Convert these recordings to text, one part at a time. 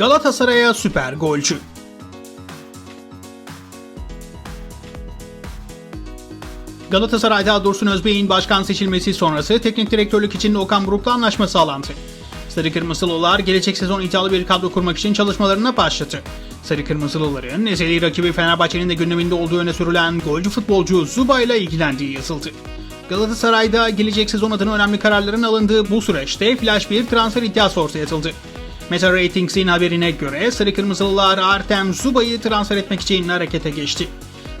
Galatasaray'a süper golcü. Galatasaray'da Dursun Özbey'in başkan seçilmesi sonrası teknik direktörlük için Okan Buruk'la anlaşma sağlandı. Sarı Kırmızılılar gelecek sezon iddialı bir kadro kurmak için çalışmalarına başladı. Sarı Kırmızılıların ezeli rakibi Fenerbahçe'nin de gündeminde olduğu öne sürülen golcü futbolcu Zuba ile ilgilendiği yazıldı. Galatasaray'da gelecek sezon adına önemli kararların alındığı bu süreçte flash bir transfer iddiası ortaya atıldı. Meta Ratings'in haberine göre Sarı Kırmızılılar Artem Zuba'yı transfer etmek için harekete geçti.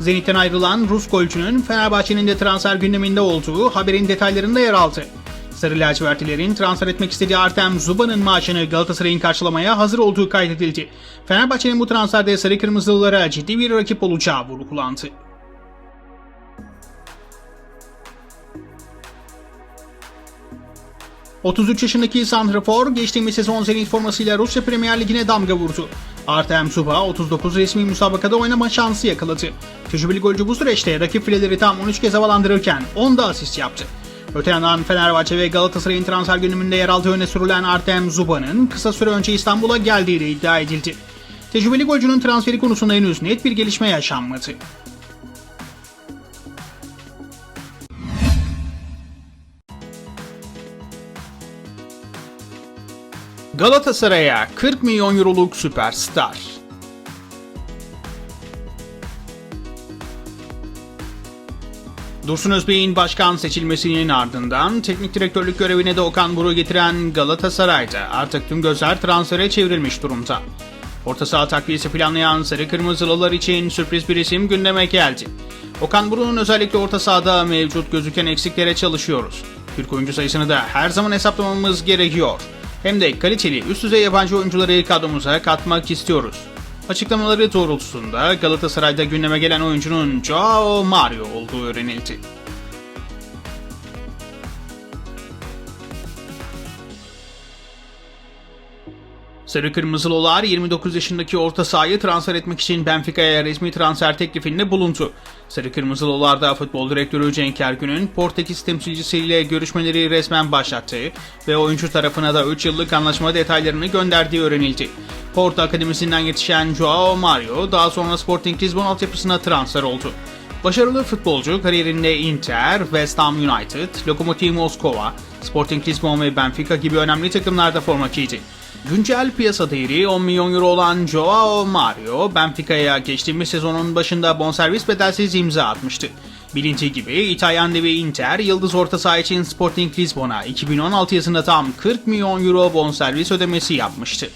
Zenit'ten ayrılan Rus golcünün Fenerbahçe'nin de transfer gündeminde olduğu haberin detaylarında yer aldı. Sarı lacivertlilerin transfer etmek istediği Artem Zuba'nın maaşını Galatasaray'ın karşılamaya hazır olduğu kaydedildi. Fenerbahçe'nin bu transferde Sarı Kırmızılılara ciddi bir rakip olacağı vurgulandı. ...33 yaşındaki Santrafor geçtiğimiz sezon Zenit formasıyla Rusya Premier Ligi'ne damga vurdu. Artem Suba 39 resmi müsabakada oynama şansı yakaladı. Tecrübeli golcü bu süreçte rakip fileleri tam 13 kez havalandırırken 10 da asist yaptı. Öte yandan Fenerbahçe ve Galatasaray'ın transfer gündeminde yer aldığı öne sürülen Artem Zuba'nın kısa süre önce İstanbul'a geldiği de iddia edildi. Tecrübeli golcünün transferi konusunda henüz net bir gelişme yaşanmadı. Galatasaray'a 40 milyon euroluk süperstar. Dursun Özbey'in başkan seçilmesinin ardından teknik direktörlük görevine de Okan Buruk'u getiren Galatasaray'da artık tüm gözler transfere çevrilmiş durumda. Orta saha takviyesi planlayan Sarı Kırmızılılar için sürpriz bir isim gündeme geldi. Okan Buruk'un özellikle orta sahada mevcut gözüken eksiklere çalışıyoruz. Türk oyuncu sayısını da her zaman hesaplamamız gerekiyor. Hem de kaliteli üst düzey yabancı oyuncuları kadromuza katmak istiyoruz. Açıklamaları doğrultusunda Galatasaray'da gündeme gelen oyuncunun Joao Mario olduğu öğrenildi. Sarı Kırmızılılar 29 yaşındaki orta sahayı transfer etmek için Benfica'ya resmi transfer teklifinde bulundu. Sarı Kırmızılılar'da futbol direktörü Cenk Ergün'ün Portekiz temsilcisiyle görüşmeleri resmen başlattığı ve oyuncu tarafına da 3 yıllık anlaşma detaylarını gönderdiği öğrenildi. Porto Akademisi'nden yetişen Joao Mario daha sonra Sporting Lisbon altyapısına transfer oldu. Başarılı futbolcu kariyerinde Inter, West Ham United, Lokomotiv Moskova, Sporting Lisbon ve Benfica gibi önemli takımlarda forma giydi. Güncel piyasa değeri 10 milyon euro olan Joao Mario, Benfica'ya geçtiğimiz sezonun başında bonservis bedelsiz imza atmıştı. Bilindiği gibi İtalyan devi Inter, yıldız orta saha için Sporting Lisbon'a 2016 yazında tam 40 milyon euro bonservis ödemesi yapmıştı.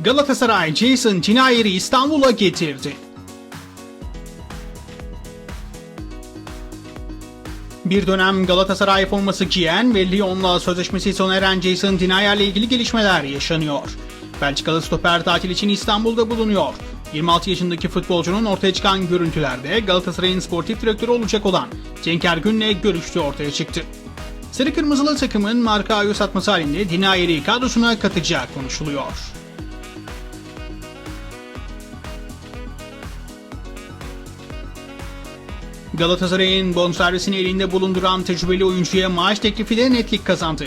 Galatasaray Jason Tinayer'i İstanbul'a getirdi. Bir dönem Galatasaray forması giyen ve Lyon'la sözleşmesi sona eren Jason Dinayer'le ilgili gelişmeler yaşanıyor. Belçikalı stoper tatil için İstanbul'da bulunuyor. 26 yaşındaki futbolcunun ortaya çıkan görüntülerde Galatasaray'ın sportif direktörü olacak olan Cenk Ergün'le görüştüğü ortaya çıktı. Sarı Kırmızılı takımın marka ayu satması halinde Dinayer'i kadrosuna katacağı konuşuluyor. Galatasaray'ın bonservisini elinde bulunduran tecrübeli oyuncuya maaş teklifi de netlik kazandı.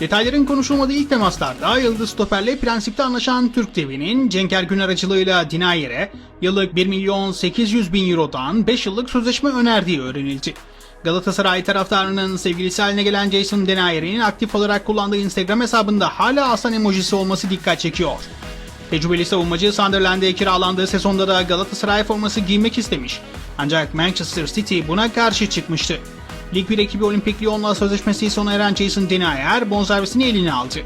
Detayların konuşulmadığı ilk temaslarda Yıldız Stoper'le prensipte anlaşan Türk devinin Cenk Ergün aracılığıyla Dinayer'e yıllık 1 milyon 800 bin eurodan 5 yıllık sözleşme önerdiği öğrenildi. Galatasaray taraftarının sevgilisi haline gelen Jason Dinayer'in aktif olarak kullandığı Instagram hesabında hala aslan emojisi olması dikkat çekiyor. Tecrübeli savunmacı Sunderland'e kiralandığı sezonda da Galatasaray forması giymek istemiş. Ancak Manchester City buna karşı çıkmıştı. Lig 1 ekibi Olimpik Lyon'la sözleşmesi sona eren Jason Denayer bonservisini eline aldı.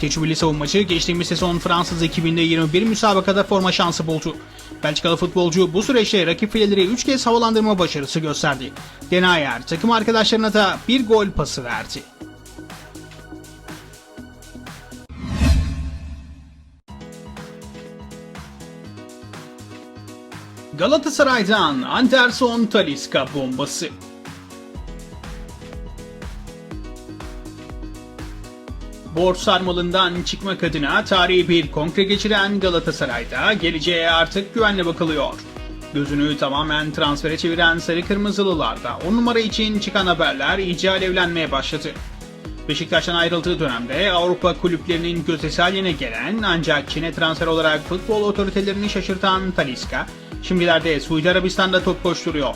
Tecrübeli savunmacı geçtiğimiz sezon Fransız ekibinde 21 müsabakada forma şansı buldu. Belçikalı futbolcu bu süreçte rakip fileleri 3 kez havalandırma başarısı gösterdi. Denayer takım arkadaşlarına da bir gol pası verdi. Galatasaray'dan Anderson Talisca bombası. Borç sarmalından çıkmak adına tarihi bir kongre geçiren Galatasaray'da geleceğe artık güvenle bakılıyor. Gözünü tamamen transfere çeviren Sarı Kırmızılılarda 10 numara için çıkan haberler iyice alevlenmeye başladı. Beşiktaş'tan ayrıldığı dönemde Avrupa kulüplerinin gözdesi haline gelen ancak Çin'e transfer olarak futbol otoritelerini şaşırtan Talisca, şimdilerde Suudi Arabistan'da top koşturuyor.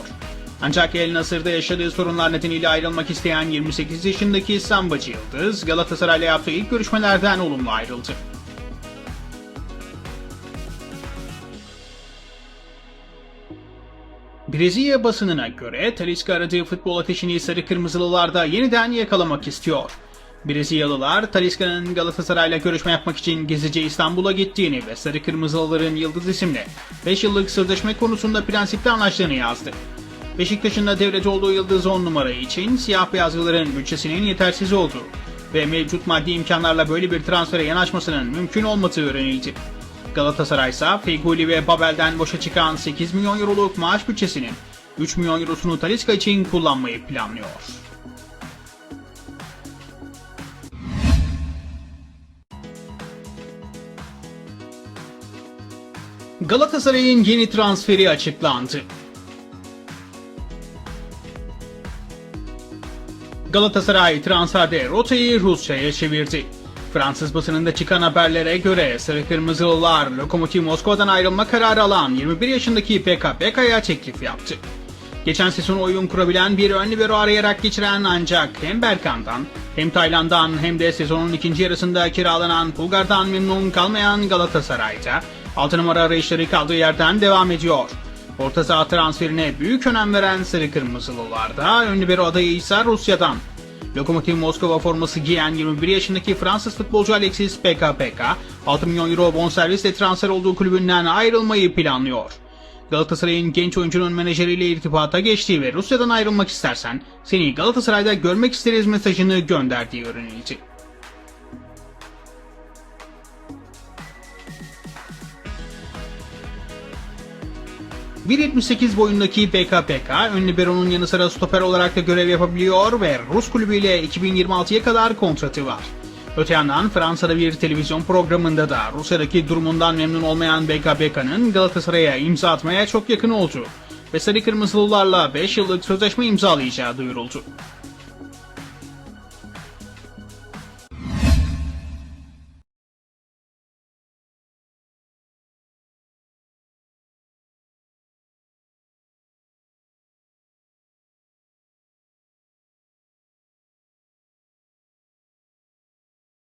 Ancak El Nasır'da yaşadığı sorunlar nedeniyle ayrılmak isteyen 28 yaşındaki Sambacı Yıldız, Galatasaray'la yaptığı ilk görüşmelerden olumlu ayrıldı. Brezilya basınına göre Talisca aradığı futbol ateşini sarı kırmızılılarda yeniden yakalamak istiyor. Brezilyalılar Talisca'nın Galatasaray'la görüşme yapmak için gezici İstanbul'a gittiğini ve sarı kırmızılıların Yıldız isimli 5 yıllık sözleşme konusunda prensipte anlaştığını yazdı. Beşiktaş'ın da devrede olduğu Yıldız 10 numara için siyah beyazlıların bütçesinin yetersiz olduğu ve mevcut maddi imkanlarla böyle bir transfere yanaşmasının mümkün olmadığı öğrenildi. Galatasaray ise Feguli ve Babel'den boşa çıkan 8 milyon euroluk maaş bütçesinin 3 milyon eurosunu Talisca için kullanmayı planlıyor. Galatasaray'ın yeni transferi açıklandı. Galatasaray transferde rotayı Rusya'ya çevirdi. Fransız basınında çıkan haberlere göre Sarı Kırmızılılar Lokomotiv Moskova'dan ayrılma kararı alan 21 yaşındaki PKPK'ya teklif yaptı. Geçen sezon oyun kurabilen bir ön libero arayarak geçiren ancak hem Berkan'dan hem Tayland'dan hem de sezonun ikinci yarısında kiralanan Bulgar'dan memnun kalmayan Galatasaray'da 6 numara arayışları kaldığı yerden devam ediyor. Orta saha transferine büyük önem veren Sarı Kırmızılılarda ön libero adayı ise Rusya'dan. Lokomotiv Moskova forması giyen 21 yaşındaki Fransız futbolcu Alexis PKPK 6 milyon euro bonservisle transfer olduğu kulübünden ayrılmayı planlıyor. Galatasaray'ın genç oyuncunun menajeriyle irtibata geçtiği ve Rusya'dan ayrılmak istersen seni Galatasaray'da görmek isteriz mesajını gönderdiği öğrenildi. ...1.78 boyundaki BKPK ön libero'nun yanı sıra stoper olarak da görev yapabiliyor ve Rus kulübüyle 2026'ya kadar kontratı var. Öte yandan Fransa'da bir televizyon programında da Rusya'daki durumundan memnun olmayan BKPK'nın Galatasaray'a imza atmaya çok yakın olduğu ve Sarı Kırmızılılarla 5 yıllık sözleşme imzalayacağı duyuruldu.